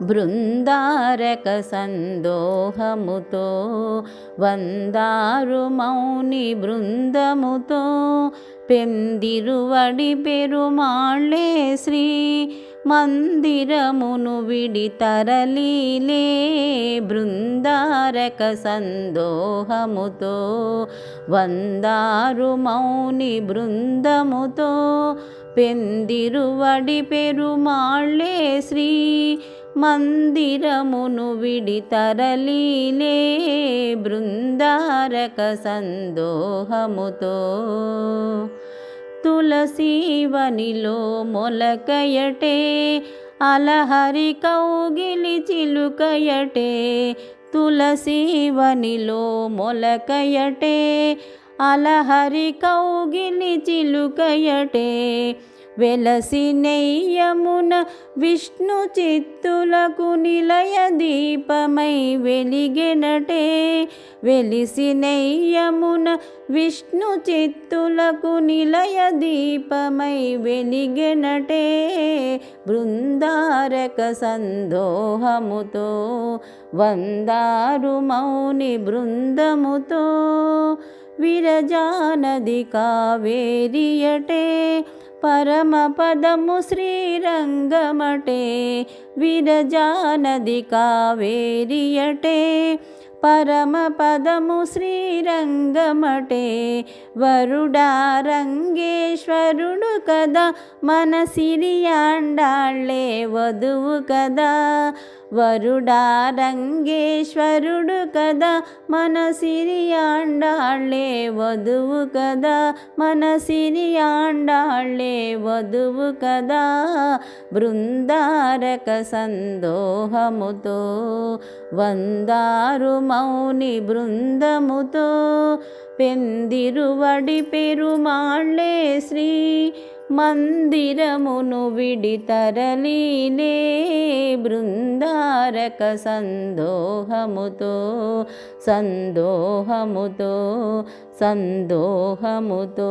బృందారక సందోహముతో వందారు మౌని బృందముతో పెందిరువడి పెరుమాళ్ళే శ్రీ మందిరమును విడి తరలీలే బృందారక సందోహముతో వందారు మౌని బృందముతో పెందిరువడి పెరుమాళ్ళే శ్రీ మందిరమును విడి తరలీలే బృందారక సందోహముతో. తులసీవనిలో మొలకయటే అలహరి కౌగిలి చిలుకయటే. తులసీవనిలో మొలకయటే అలహరి కౌగిలి చిలుకయటే. వెలసి నెయ్యమున విష్ణు చిత్తులకు నిలయ దీపమై వెలిగెనటే. వెలిసి నెయ్యమున విష్ణు చిత్తులకు నిలయ దీపమై వెలిగెనటే. బృందారక సందోహముతో వందారు మౌని బృందముతో విరజానది కావేరియటే. పరమపదము శ్రీరంగమటే విరజానది కావేరియటే. పరమపదము శ్రీరంగమటే వరుడా రంగేశ్వరుడు కదా మన సిరియాండాళ్ళే వధువు కదా. వరుడా రంగేశ్వరుడు కదా మన సిరియాండాళ్ళే వధువు కదా మన సిరియాండాళ్ళే వధువు కదా. బృందారక సందోహముతో వందారు మౌని బృందముతో పెందిరువడి పెరుమాళ్ళే శ్రీ మందిరమును విడి తరలీలే బృందారక సందోహముతో సందోహముతో సందోహముతో.